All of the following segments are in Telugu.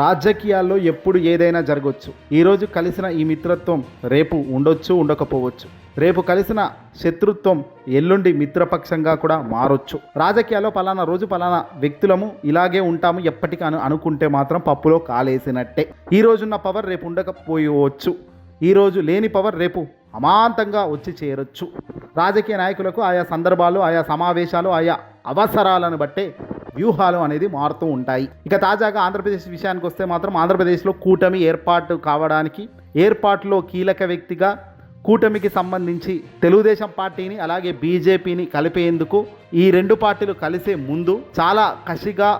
రాజకీయాల్లో ఎప్పుడు ఏదైనా జరగవచ్చు ఈరోజు కలిసిన ఈ మిత్రత్వం రేపు ఉండొచ్చు ఉండకపోవచ్చు. రేపు కలిసిన శత్రుత్వం ఎల్లుండి మిత్రపక్షంగా కూడా మారొచ్చు. రాజకీయాల్లో పలానా రోజు పలానా వ్యక్తులము ఇలాగే ఉంటాము ఎప్పటికీ అను అనుకుంటే మాత్రం పప్పులో కాలేసినట్టే. ఈ రోజున్న పవర్ రేపు ఉండకపోవచ్చు. ఈరోజు లేని పవర్ రేపు అమాంతంగా వచ్చి చేరొచ్చు. రాజకీయ నాయకులకు ఆయా సందర్భాలు ఆయా సమావేశాలు ఆయా అవసరాలను బట్టే వ్యూహాలు అనేది మారుతూ ఉంటాయి. ఇక తాజాగా ఆంధ్రప్రదేశ్ విషయానికి వస్తే మాత్రం ఆంధ్రప్రదేశ్లో కూటమి ఏర్పాటు కావడానికి ఏర్పాటులో కీలక వ్యక్తిగా కూటమికి సంబంధించి తెలుగుదేశం పార్టీని అలాగే బీజేపీని కలిపేందుకు ఈ రెండు పార్టీలు కలిసే ముందు చాలా కసిగా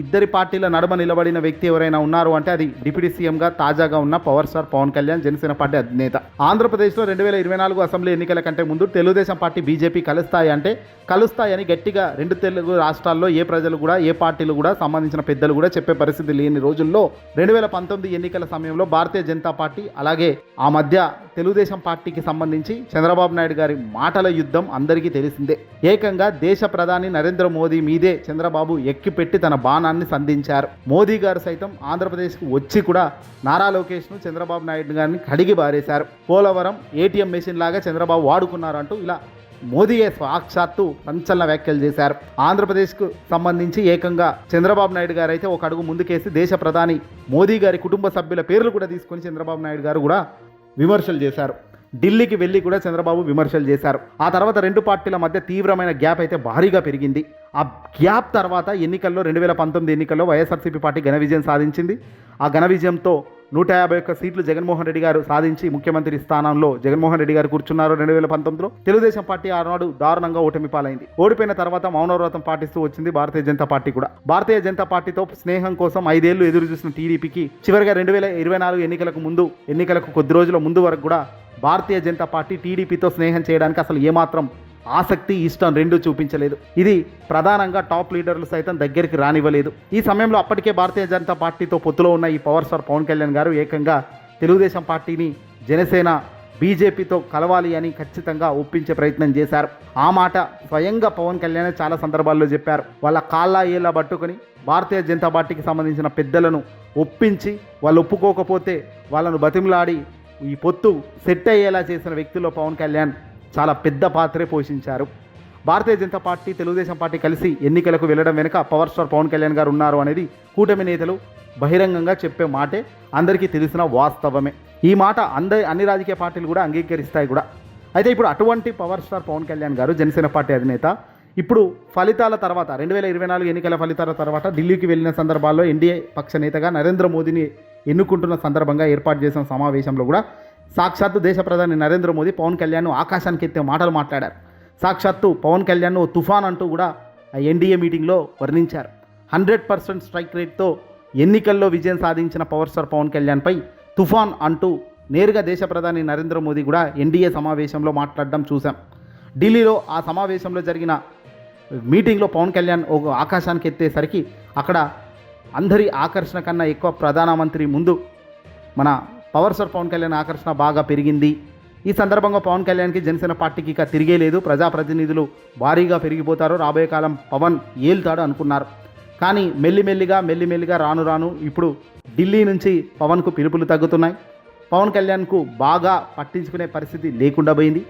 ఇద్దరి పార్టీల నడుమ నిలబడిన వ్యక్తి ఎవరైనా ఉన్నారు అంటే అది డిప్యూటీ సీఎంగా తాజాగా ఉన్న power star Pawan Kalyan Janasena party అధినేత. ఆంధ్రప్రదేశ్లో రెండు వేల ఇరవై నాలుగు అసెంబ్లీ ఎన్నికల కంటే ముందు తెలుగుదేశం పార్టీ బీజేపీ కలుస్తాయి అంటే కలుస్తాయని గట్టిగా రెండు తెలుగు రాష్ట్రాల్లో ఏ ప్రజలు కూడా ఏ పార్టీలు కూడా సంబంధించిన పెద్దలు కూడా చెప్పే పరిస్థితి లేని రోజుల్లో రెండు వేల పంతొమ్మిది ఎన్నికల సమయంలో భారతీయ జనతా పార్టీ అలాగే ఆ మధ్య తెలుగుదేశం పార్టీకి సంబంధించి చంద్రబాబు నాయుడు గారి మాటల యుద్ధం అందరికీ తెలిసిందే. ఏకంగా దేశ ప్రధాని నరేంద్ర మోదీ మీదే చంద్రబాబు ఎక్కిపెట్టి తన స్థానాన్ని సంధించారు. మోదీ గారు సైతం ఆంధ్రప్రదేశ్కు వచ్చి కూడా నారా లోకేష్ను చంద్రబాబు నాయుడు గారిని కడిగి బారేశారు. పోలవరం ఏటీఎం మెషిన్ లాగా చంద్రబాబు వాడుకున్నారంటూ ఇలా మోదీయే సాక్షాత్తు సంచలన వ్యాఖ్యలు చేశారు. ఆంధ్రప్రదేశ్కు సంబంధించి ఏకంగా చంద్రబాబు నాయుడు గారు అయితే ఒక అడుగు ముందుకేసి దేశ ప్రధాని మోదీ గారి కుటుంబ సభ్యుల పేర్లు కూడా తీసుకొని చంద్రబాబు నాయుడు గారు కూడా విమర్శలు చేశారు. ఢిల్లీకి వెళ్ళి కూడా చంద్రబాబు విమర్శలు చేశారు. ఆ తర్వాత రెండు పార్టీల మధ్య తీవ్రమైన గ్యాప్ అయితే భారీగా పెరిగింది. ఆ గ్యాప్ తర్వాత ఎన్నికల్లో రెండు వేల పంతొమ్మిది ఎన్నికల్లో వైఎస్ఆర్సీపీ పార్టీ ఘన విజయం సాధించింది. ఆ ఘన విజయంతో నూట యాభై ఒక్క సీట్లు జగన్మోహన్ రెడ్డి గారు సాధించి ముఖ్యమంత్రి స్థానంలో జగన్మోహన్ రెడ్డి గారు కూర్చున్నారు రెండు వేల పంతొమ్మిదిలో. తెలుగుదేశం పార్టీ ఆనాడు దారుణంగా ఓటమి పాలైంది. ఓడిపోయిన తర్వాత మౌనవ్రతం పాటిస్తూ వచ్చింది భారతీయ జనతా పార్టీ కూడా. భారతీయ జనతా పార్టీతో స్నేహం కోసం ఐదేళ్ళు ఎదురు చూసిన టీడీపీకి చివరిగా రెండు వేల ఇరవై నాలుగు ఎన్నికలకు ముందు ఎన్నికలకు కొద్ది రోజుల ముందు వరకు కూడా భారతీయ జనతా పార్టీ టీడీపీతో స్నేహం చేయడానికి అసలు ఏమాత్రం ఆసక్తి ఇష్టం రెండు చూపించలేదు. ఇది ప్రధానంగా టాప్ లీడర్లు సైతం దగ్గరికి రానివ్వలేదు. ఈ సమయంలో అప్పటికే భారతీయ జనతా పార్టీతో పొత్తులో ఉన్న ఈ పవర్ స్టార్ పవన్ కళ్యాణ్ గారు ఏకంగా తెలుగుదేశం పార్టీని జనసేన బీజేపీతో కలవాలి అని ఖచ్చితంగా ఒప్పించే ప్రయత్నం చేశారు. ఆ మాట స్వయంగా పవన్ కళ్యాణ్ చాలా సందర్భాల్లో చెప్పారు. వాళ్ళ కాళ్ళ ఏళ్ళ పట్టుకొని భారతీయ జనతా పార్టీకి సంబంధించిన పెద్దలను ఒప్పించి వాళ్ళు ఒప్పుకోకపోతే వాళ్ళను బతిమలాడి ఈ పొత్తు సెట్ అయ్యేలా చేసిన వ్యక్తిలో పవన్ కళ్యాణ్ చాలా పెద్ద పాత్రే పోషించారు. భారతీయ జనతా పార్టీ తెలుగుదేశం పార్టీ కలిసి ఎన్నికలకు వెళ్ళడం వెనుక పవర్ స్టార్ పవన్ కళ్యాణ్ గారు ఉన్నారు అనేది కూటమి నేతలు బహిరంగంగా చెప్పే మాటే అందరికీ తెలిసిన వాస్తవమే. ఈ మాట అందరి అన్ని రాజకీయ పార్టీలు కూడా అంగీకరిస్తాయి కూడా. అయితే ఇప్పుడు అటువంటి పవర్ స్టార్ పవన్ కళ్యాణ్ గారు జనసేన పార్టీ అధినేత ఇప్పుడు ఫలితాల తర్వాత రెండు వేల ఇరవై నాలుగు ఎన్నికల ఫలితాల తర్వాత ఢిల్లీకి వెళ్ళిన సందర్భాల్లో ఎన్డీఏ పక్ష నేతగా నరేంద్ర మోదీని ఎన్నుకుంటున్న సందర్భంగా ఏర్పాటు చేసిన సమావేశంలో కూడా సాక్షాత్తు దేశ ప్రధాని నరేంద్ర మోదీ పవన్ కళ్యాణ్ ఆకాశానికి ఎత్తే మాటలు మాట్లాడారు. సాక్షాత్తు పవన్ కళ్యాణ్ తుఫాన్ అంటూ కూడా ఆ ఎన్డీఏ మీటింగ్లో వర్ణించారు. హండ్రెడ్ పర్సెంట్ స్ట్రైక్ రేట్తో ఎన్నికల్లో విజయం సాధించిన పవర్ స్టార్ పవన్ కళ్యాణ్పై తుఫాన్ అంటూ నేరుగా దేశ ప్రధాని నరేంద్ర మోదీ కూడా ఎన్డీఏ సమావేశంలో మాట్లాడడం చూశాం. ఢిల్లీలో ఆ సమావేశంలో జరిగిన మీటింగ్లో పవన్ కళ్యాణ్ ఒక ఆకాశానికి ఎత్తేసరికి అక్కడ అందరి ఆకర్షణ కన్నా ఎక్కువ ప్రధానమంత్రి ముందు మన పవర్ సార్ పవన్ కళ్యాణ్ ఆకర్షణ బాగా పెరిగింది. ఈ సందర్భంగా పవన్ కళ్యాణ్కి జనసేన పార్టీకి ఇక తిరిగే లేదు. ప్రజాప్రతినిధులు భారీగా పెరిగిపోతారు. రాబోయే కాలం పవన్ ఏల్తాడు అనుకున్నారు. కానీ మెల్లిమెల్లిగా మెల్లిమెల్లిగా రాను రాను ఇప్పుడు ఢిల్లీ నుంచి పవన్కు పిలుపులు తగ్గుతున్నాయి. పవన్ కళ్యాణ్కు బాగా పట్టించుకునే పరిస్థితి లేకుండా పోయింది.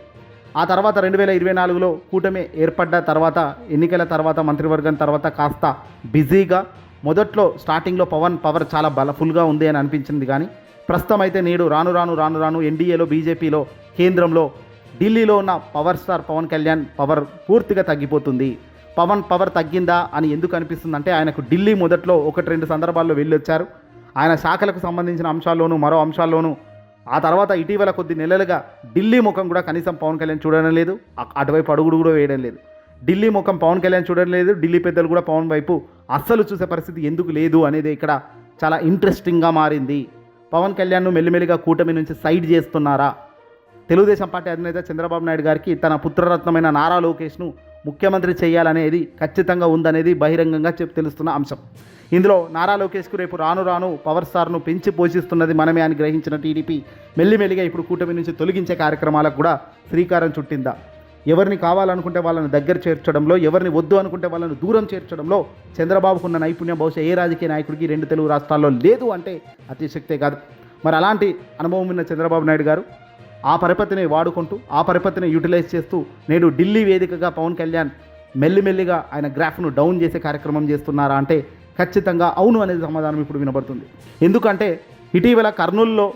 ఆ తర్వాత రెండు వేల ఇరవై నాలుగులో కూటమి ఏర్పడ్డ తర్వాత ఎన్నికల తర్వాత మంత్రివర్గం తర్వాత కాస్త బిజీగా మొదట్లో స్టార్టింగ్లో పవన్ పవర్ చాలా బలఫుల్గా ఉంది అని అనిపించింది కానీ ప్రస్తుతం అయితే నేడు రాను రాను రాను రాను ఎన్డీఏలో బీజేపీలో కేంద్రంలో ఢిల్లీలో ఉన్న power star Pawan Kalyan power పూర్తిగా తగ్గిపోతుంది. పవన్ పవర్ తగ్గిందా అని ఎందుకు అనిపిస్తుంది అంటే ఆయనకు ఢిల్లీ మొదట్లో ఒకటి రెండు సందర్భాల్లో వెళ్ళొచ్చారు. ఆయన శాఖలకు సంబంధించిన అంశాల్లోనూ మరో అంశాల్లోనూ ఆ తర్వాత ఇటీవల కొద్ది నెలలుగా ఢిల్లీ ముఖం కూడా కనీసం పవన్ కళ్యాణ్ చూడడం లేదు అటువైపు అడుగుడు కూడా వేయడం లేదు. ఢిల్లీ ముఖం పవన్ కళ్యాణ్ చూడడం లేదు ఢిల్లీ పెద్దలు కూడా పవన్ వైపు అస్సలు చూసే పరిస్థితి ఎందుకు లేదు అనేది ఇక్కడ చాలా ఇంట్రెస్టింగ్గా మారింది. పవన్ కళ్యాణ్ను మెల్లిమెల్లిగా కూటమి నుంచి సైడ్ చేస్తున్నారా? తెలుగుదేశం పార్టీ అధినేత చంద్రబాబు నాయుడు గారికి తన పుత్రరత్నమైన నారా లోకేష్ను ముఖ్యమంత్రి చేయాలనేది ఖచ్చితంగా ఉందనేది బహిరంగంగా చెప్ తెలుస్తున్న అంశం. ఇందులో నారా లోకేష్కు రేపు రాను రాను పవర్ స్టార్ను పెంచి పోషిస్తున్నది మనమే అని గ్రహించిన టీడీపీ మెల్లిమెల్లిగా ఇప్పుడు కూటమి నుంచి తొలగించే కార్యక్రమాలకు కూడా శ్రీకారం చుట్టిందా? ఎవరిని కావాలనుకుంటే వాళ్ళని దగ్గర చేర్చడంలో ఎవరిని వద్దు అనుకుంటే వాళ్ళని దూరం చేర్చడంలో చంద్రబాబుకు ఉన్న నైపుణ్యం బహుశా ఏ రాజకీయ నాయకుడికి రెండు తెలుగు రాష్ట్రాల్లో లేదు అంటే అతిశక్తే కాదు. మరి అలాంటి అనుభవం ఉన్న చంద్రబాబు నాయుడు గారు ఆ పరపతిని వాడుకుంటూ ఆ పరపతిని యూటిలైజ్ చేస్తూ నేడు ఢిల్లీ వేదికగా పవన్ కళ్యాణ్ మెల్లిమెల్లిగా ఆయన గ్రాఫ్ను డౌన్ చేసే కార్యక్రమం చేస్తున్నారా అంటే ఖచ్చితంగా అవును అనేది సమాధానం ఇప్పుడు వినబడుతుంది. ఎందుకంటే ఇటీవల కర్నూలులో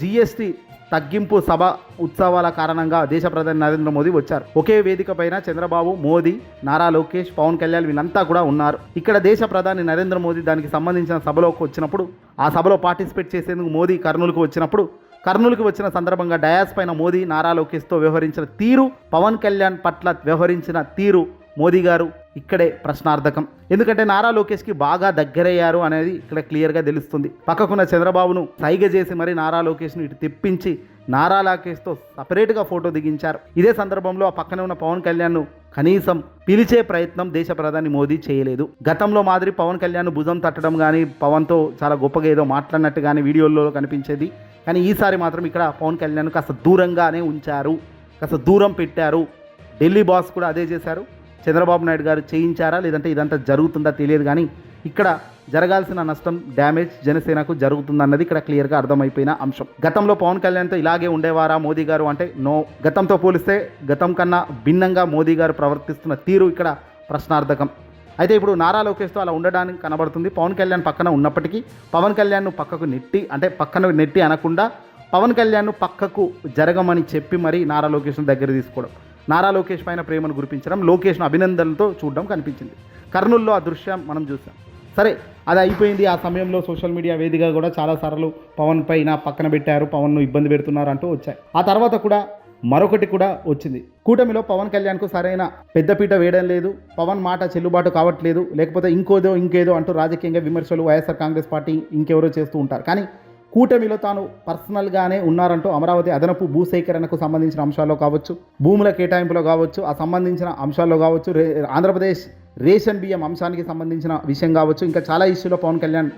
జిఎస్టీ తగ్గింపు సభ ఉత్సవాల కారణంగా దేశ ప్రధాని నరేంద్ర మోదీ వచ్చారు. ఒకే వేదిక పైన చంద్రబాబు మోదీ నారా లోకేష్ పవన్ కళ్యాణ్ వీళ్ళంతా కూడా ఉన్నారు. ఇక్కడ దేశ ప్రధాని నరేంద్ర మోదీ దానికి సంబంధించిన సభలోకి వచ్చినప్పుడు ఆ సభలో పార్టిసిపేట్ చేసేందుకు మోదీ కర్నూలుకు వచ్చినప్పుడు కర్నూలుకి వచ్చిన సందర్భంగా డయాస్ పైన మోదీ నారా లోకేష్తో వ్యవహరించిన తీరు పవన్ కళ్యాణ్ పట్ల వ్యవహరించిన తీరు మోదీ గారు ఇక్కడే ప్రశ్నార్థకం. ఎందుకంటే నారా లోకేష్కి బాగా దగ్గరయ్యారు అనేది ఇక్కడ క్లియర్గా తెలుస్తుంది. పక్కకున్న చంద్రబాబును సైగ చేసి మరి నారా లోకేష్ను ఇటు తెప్పించి నారా లోకేష్తో సపరేట్గా ఫోటో దిగించారు. ఇదే సందర్భంలో ఆ పక్కనే ఉన్న పవన్ కళ్యాణ్ను కనీసం పిలిచే ప్రయత్నం దేశ ప్రధాని మోదీ చేయలేదు. గతంలో మాదిరి పవన్ కళ్యాణ్ భుజం తట్టడం కానీ పవన్తో చాలా గొప్పగా ఏదో మాట్లాడినట్టు కానీ వీడియోల్లో కనిపించేది. కానీ ఈసారి మాత్రం ఇక్కడ పవన్ కళ్యాణ్ కాస్త దూరంగానే ఉంచారు. కాస్త దూరం పెట్టారు. ఢిల్లీ బాస్ కూడా అదే చేశారు. చంద్రబాబు నాయుడు గారు చేయించారా? లేదంటే ఇదంతా జరుగుతుందా తెలియదు కానీ ఇక్కడ జరగాల్సిన నష్టం డ్యామేజ్ జనసేనకు జరుగుతుందన్నది ఇక్కడ క్లియర్గా అర్థమైపోయిన అంశం. గతంలో పవన్ కళ్యాణ్తో ఇలాగే ఉండేవారా మోదీ గారు అంటే నో. గతంతో పోలిస్తే గతం కన్నా భిన్నంగా మోదీ గారు ప్రవర్తిస్తున్న తీరు ఇక్కడ ప్రశ్నార్థకం. అయితే ఇప్పుడు నారా లోకేష్తో అలా ఉండడానికి కనబడుతుంది. పవన్ కళ్యాణ్ పక్కన ఉన్నప్పటికీ పవన్ కళ్యాణ్ను పక్కకు నెట్టి అంటే పక్కన నెట్టి అనకుండా పవన్ కళ్యాణ్ను పక్కకు జరగమని చెప్పి మరి నారా లోకేష్ను దగ్గర తీసుకోవడం. నారా లోకేష్ పైన ప్రేమను గురిపించడం లోకేష్ను అభినందనలతో చూడడం కనిపించింది. కర్నూల్లో ఆ దృశ్యం మనం చూసాం. సరే అది అయిపోయింది. ఆ సమయంలో సోషల్ మీడియా వేదిక కూడా చాలాసార్లు పవన్ పైన పక్కన పెట్టారు పవన్ను ఇబ్బంది పెడుతున్నారు అంటూ వచ్చాయి. ఆ తర్వాత కూడా మరొకటి కూడా వచ్చింది. కూటమిలో పవన్ కళ్యాణ్కు సరైన పెద్దపీట వేయడం లేదు. పవన్ మాట చెల్లుబాటు కావట్లేదు. లేకపోతే ఇంకోదో ఇంకేదో అంటూ రాజకీయంగా విమర్శలు వైఎస్ఆర్ కాంగ్రెస్ పార్టీ ఇంకెవరో చేస్తూ ఉంటారు. కానీ కూటమిలో తాను పర్సనల్గానే ఉన్నారంటూ అమరావతి అదనపు భూసేకరణకు సంబంధించిన అంశాల్లో కావచ్చు భూముల కేటాయింపులో కావచ్చు ఆ సంబంధించిన అంశాల్లో కావచ్చు ఆంధ్రప్రదేశ్ రేషన్ బియ్యం అంశానికి సంబంధించిన విషయం కావచ్చు ఇంకా చాలా ఇష్యూలో పవన్ కళ్యాణ్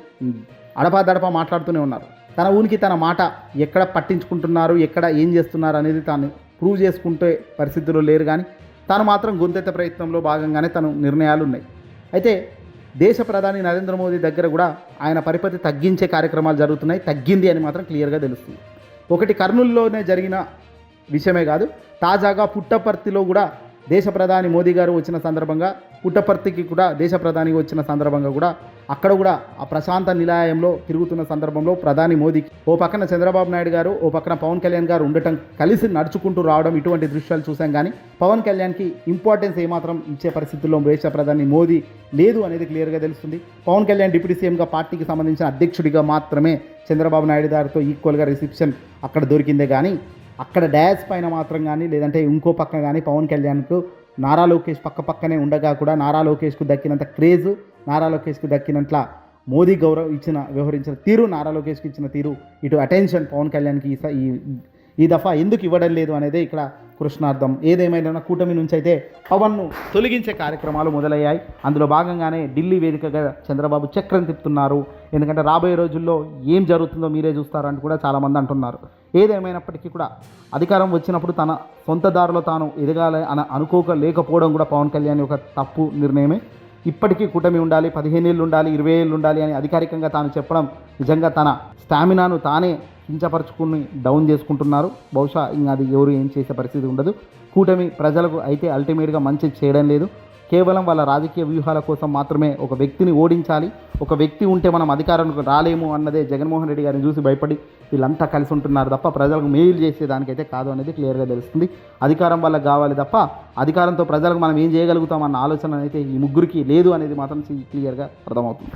అడపాదడపా మాట్లాడుతూనే ఉన్నారు. తన ఊనికి తన మాట ఎక్కడ పట్టించుకుంటున్నారు ఎక్కడ ఏం చేస్తున్నారు అనేది తాను ప్రూవ్ చేసుకుంటే పరిస్థితుల్లో లేరు కానీ తాను మాత్రం గొంతెత్త ప్రయత్నంలో భాగంగానే తను నిర్ణయాలు ఉన్నాయి. అయితే దేశ ప్రధాని నరేంద్ర మోదీ దగ్గర కూడా ఆయన పరిపతి తగ్గించే కార్యక్రమాలు జరుగుతున్నాయి. తగ్గింది అని మాత్రం క్లియర్గా తెలుస్తుంది. ఒకటి కర్నూలులోనే జరిగిన విషయమే కాదు తాజాగా పుట్టపర్తిలో కూడా దేశ ప్రధాని మోదీ గారు వచ్చిన సందర్భంగా పుట్టపర్తికి కూడా దేశ ప్రధాని వచ్చిన సందర్భంగా కూడా అక్కడ కూడా ఆ ప్రశాంత నిలయంలో తిరుగుతున్న సందర్భంలో ప్రధాని మోదీకి ఓ పక్కన చంద్రబాబు నాయుడు గారు ఓ పక్కన పవన్ కళ్యాణ్ గారు ఉండటం కలిసి నడుచుకుంటూ రావడం ఇటువంటి దృశ్యాలు చూసాం కానీ పవన్ కళ్యాణ్కి ఇంపార్టెన్స్ ఏమాత్రం ఇచ్చే పరిస్థితుల్లో దేశ ప్రధాని మోదీ లేదు అనేది క్లియర్గా తెలుస్తుంది. పవన్ కళ్యాణ్ డిప్యూటీ సీఎంగా పార్టీకి సంబంధించిన అధ్యక్షుడిగా మాత్రమే చంద్రబాబు నాయుడు గారితో ఈక్వల్గా రిసెప్షన్ అక్కడ దొరికిందే కానీ అక్కడ డ్యాష్ పైన మాత్రం కానీ లేదంటే ఇంకో పక్క కానీ పవన్ కళ్యాణ్కు నారా లోకేష్ పక్క పక్కనే ఉండగా కూడా నారా లోకేష్కు దక్కినంత క్రేజ్ నారా లోకేష్కు దక్కినట్ల మోదీ గౌరవ్ ఇచ్చిన వ్యవహరించిన తీరు నారా లోకేష్కి ఇచ్చిన తీరు ఇటు అటెన్షన్ పవన్ కళ్యాణ్కి ఈ ఈ దఫా ఎందుకు ఇవ్వడం లేదు అనేది ఇక్కడ కృష్ణార్థం. ఏదేమైనా కూటమి నుంచి అయితే పవన్ను తొలగించే కార్యక్రమాలు మొదలయ్యాయి. అందులో భాగంగానే ఢిల్లీ వేదికగా చంద్రబాబు చక్రం తిప్పుతున్నారు. ఎందుకంటే రాబోయే రోజుల్లో ఏం జరుగుతుందో మీరే చూస్తారని కూడా చాలామంది అంటున్నారు. ఏదేమైనప్పటికీ కూడా అధికారం వచ్చినప్పుడు తన సొంత దారిలో తాను ఎదగాలి అని అనుకోక లేకపోవడం కూడా పవన్ కళ్యాణ్ ఒక తప్పు నిర్ణయమే. ఇప్పటికీ కూటమి ఉండాలి పదిహేను ఏళ్ళు ఉండాలి ఇరవై ఏళ్ళు ఉండాలి అని అధికారికంగా తాను చెప్పడం నిజంగా తన స్టామినాను తానే కించపరుచుకుని డౌన్ చేసుకుంటున్నారు. బహుశా ఇంకా అది ఎవరు ఏం చేసే పరిస్థితి ఉండదు. కూటమి ప్రజలకు అయితే అల్టిమేట్గా మంచి చేయడం లేదు. కేవలం వాళ్ళ రాజకీయ వ్యూహాల కోసం మాత్రమే ఒక వ్యక్తిని ఓడించాలి. ఒక వ్యక్తి ఉంటే మనం అధికారంలోకి రాలేము అన్నదే జగన్మోహన్ రెడ్డి గారిని చూసి భయపడి వీళ్ళంతా కలిసి ఉంటున్నారు తప్ప ప్రజలకు మేలు చేసేదానికైతే కాదు అనేది క్లియర్గా తెలుస్తుంది. అధికారం వల్ల కావాలి తప్ప అధికారంతో ప్రజలకు మనం ఏం చేయగలుగుతాం అన్న ఆలోచన అయితే ఈ ముగ్గురికి లేదు అనేది మాత్రం క్లియర్గా అర్థమవుతుంది.